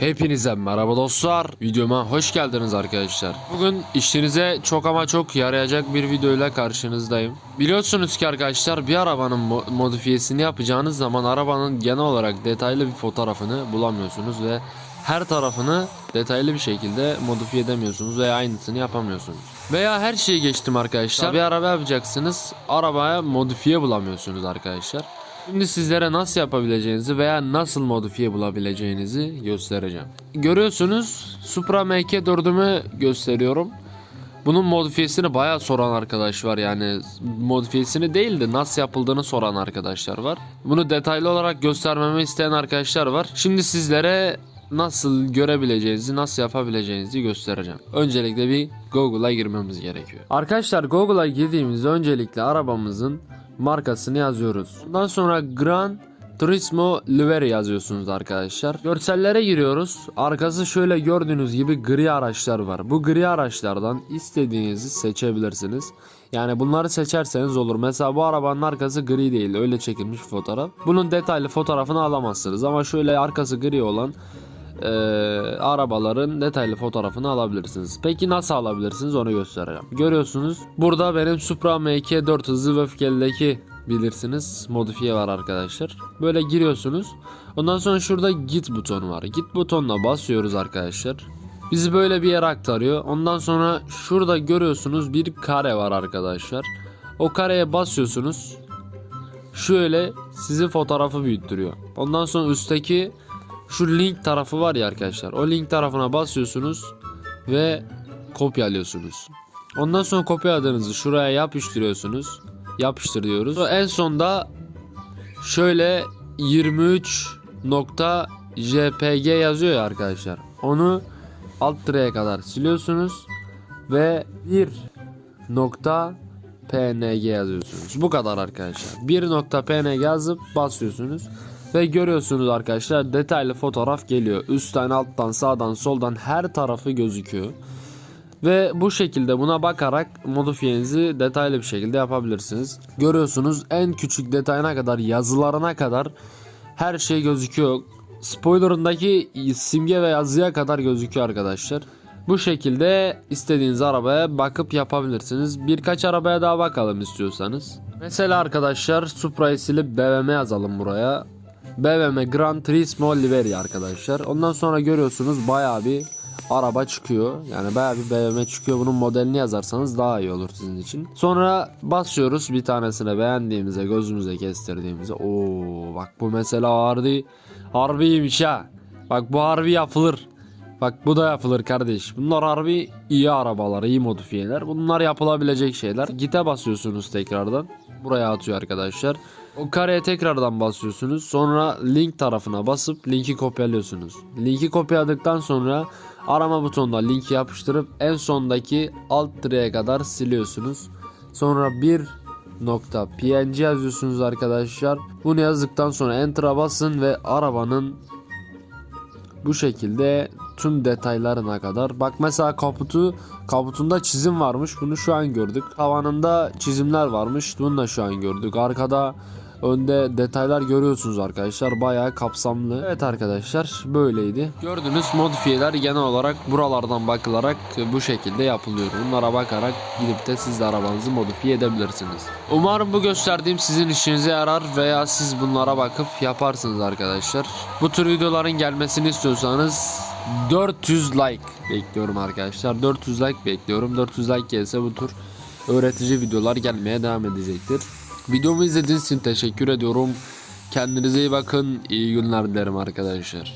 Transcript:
Hepinize merhaba dostlar. Videoma hoş geldiniz arkadaşlar. Bugün işinize çok ama çok yarayacak bir videoyla karşınızdayım. Biliyorsunuz ki arkadaşlar bir arabanın mo- modifiyesini yapacağınız zaman arabanın genel olarak detaylı bir fotoğrafını bulamıyorsunuz ve her tarafını detaylı bir şekilde modifiye edemiyorsunuz veya aynısını yapamıyorsunuz. Veya her şeyi geçtim arkadaşlar. Bir araba yapacaksınız. Arabaya modifiye bulamıyorsunuz arkadaşlar. Şimdi sizlere nasıl yapabileceğinizi veya nasıl modifiye bulabileceğinizi göstereceğim. Görüyorsunuz Supra MK4'ümü gösteriyorum. Bunun modifiyesini bayağı soran arkadaş var yani modifiyesini değil de nasıl yapıldığını soran arkadaşlar var. Bunu detaylı olarak göstermemi isteyen arkadaşlar var. Şimdi sizlere nasıl görebileceğinizi, nasıl yapabileceğinizi göstereceğim. Öncelikle bir Google'a girmemiz gerekiyor. Arkadaşlar Google'a girdiğimizde öncelikle arabamızın markasını yazıyoruz. Ondan sonra Gran Turismo Livery yazıyorsunuz arkadaşlar. Görsellere giriyoruz. Arkası şöyle gördüğünüz gibi gri araçlar var. Bu gri araçlardan istediğinizi seçebilirsiniz. Yani bunları seçerseniz olur. Mesela bu arabanın arkası gri değil. Öyle çekilmiş fotoğraf. Bunun detaylı fotoğrafını alamazsınız. Ama şöyle arkası gri olan e, arabaların detaylı fotoğrafını alabilirsiniz. Peki nasıl alabilirsiniz onu göstereceğim. Görüyorsunuz burada benim Supra MK4 hızlı ve öfkelideki bilirsiniz modifiye var arkadaşlar. Böyle giriyorsunuz. Ondan sonra şurada git butonu var. Git butonuna basıyoruz arkadaşlar. Bizi böyle bir yere aktarıyor. Ondan sonra şurada görüyorsunuz bir kare var arkadaşlar. O kareye basıyorsunuz. Şöyle sizi fotoğrafı büyüttürüyor. Ondan sonra üstteki şu link tarafı var ya arkadaşlar. O link tarafına basıyorsunuz ve kopyalıyorsunuz. Ondan sonra kopyaladığınızı şuraya yapıştırıyorsunuz. Yapıştır diyoruz. En sonda şöyle 23.jpg yazıyor ya arkadaşlar. Onu alt direğe kadar siliyorsunuz ve 1.png yazıyorsunuz. Bu kadar arkadaşlar. 1.png yazıp basıyorsunuz. Ve görüyorsunuz arkadaşlar detaylı fotoğraf geliyor. Üstten, alttan, sağdan, soldan her tarafı gözüküyor. Ve bu şekilde buna bakarak modifiyenizi detaylı bir şekilde yapabilirsiniz. Görüyorsunuz en küçük detayına kadar, yazılarına kadar her şey gözüküyor. Spoilerındaki simge ve yazıya kadar gözüküyor arkadaşlar. Bu şekilde istediğiniz arabaya bakıp yapabilirsiniz. Birkaç arabaya daha bakalım istiyorsanız. Mesela arkadaşlar Supra'yı silip BM yazalım buraya. BMW Gran Turismo Livery arkadaşlar. Ondan sonra görüyorsunuz bayağı bir araba çıkıyor. Yani bayağı bir BMW çıkıyor. Bunun modelini yazarsanız daha iyi olur sizin için. Sonra basıyoruz bir tanesine beğendiğimize, gözümüze kestirdiğimize. Oo bak bu mesela harbi harbiymiş ha. Bak bu harbi yapılır. Bak bu da yapılır kardeş. Bunlar harbi iyi arabalar, iyi modifiyeler. Bunlar yapılabilecek şeyler. Gite basıyorsunuz tekrardan. Buraya atıyor arkadaşlar. O kareye tekrardan basıyorsunuz. Sonra link tarafına basıp linki kopyalıyorsunuz. Linki kopyaladıktan sonra arama butonuna linki yapıştırıp en sondaki alt direğe kadar siliyorsunuz. Sonra bir nokta png yazıyorsunuz arkadaşlar. Bunu yazdıktan sonra enter'a basın ve arabanın bu şekilde tüm detaylarına kadar. Bak mesela kaputu kaputunda çizim varmış. Bunu şu an gördük. Tavanında çizimler varmış. Bunu da şu an gördük. Arkada önde detaylar görüyorsunuz arkadaşlar. Bayağı kapsamlı. Evet arkadaşlar böyleydi. Gördüğünüz modifiyeler genel olarak buralardan bakılarak bu şekilde yapılıyor. Bunlara bakarak gidip de siz de arabanızı modifiye edebilirsiniz. Umarım bu gösterdiğim sizin işinize yarar veya siz bunlara bakıp yaparsınız arkadaşlar. Bu tür videoların gelmesini istiyorsanız 400 like bekliyorum arkadaşlar. 400 like bekliyorum. 400 like gelse bu tür öğretici videolar gelmeye devam edecektir. Videomu izlediğiniz için teşekkür ediyorum. Kendinize iyi bakın. İyi günler dilerim arkadaşlar.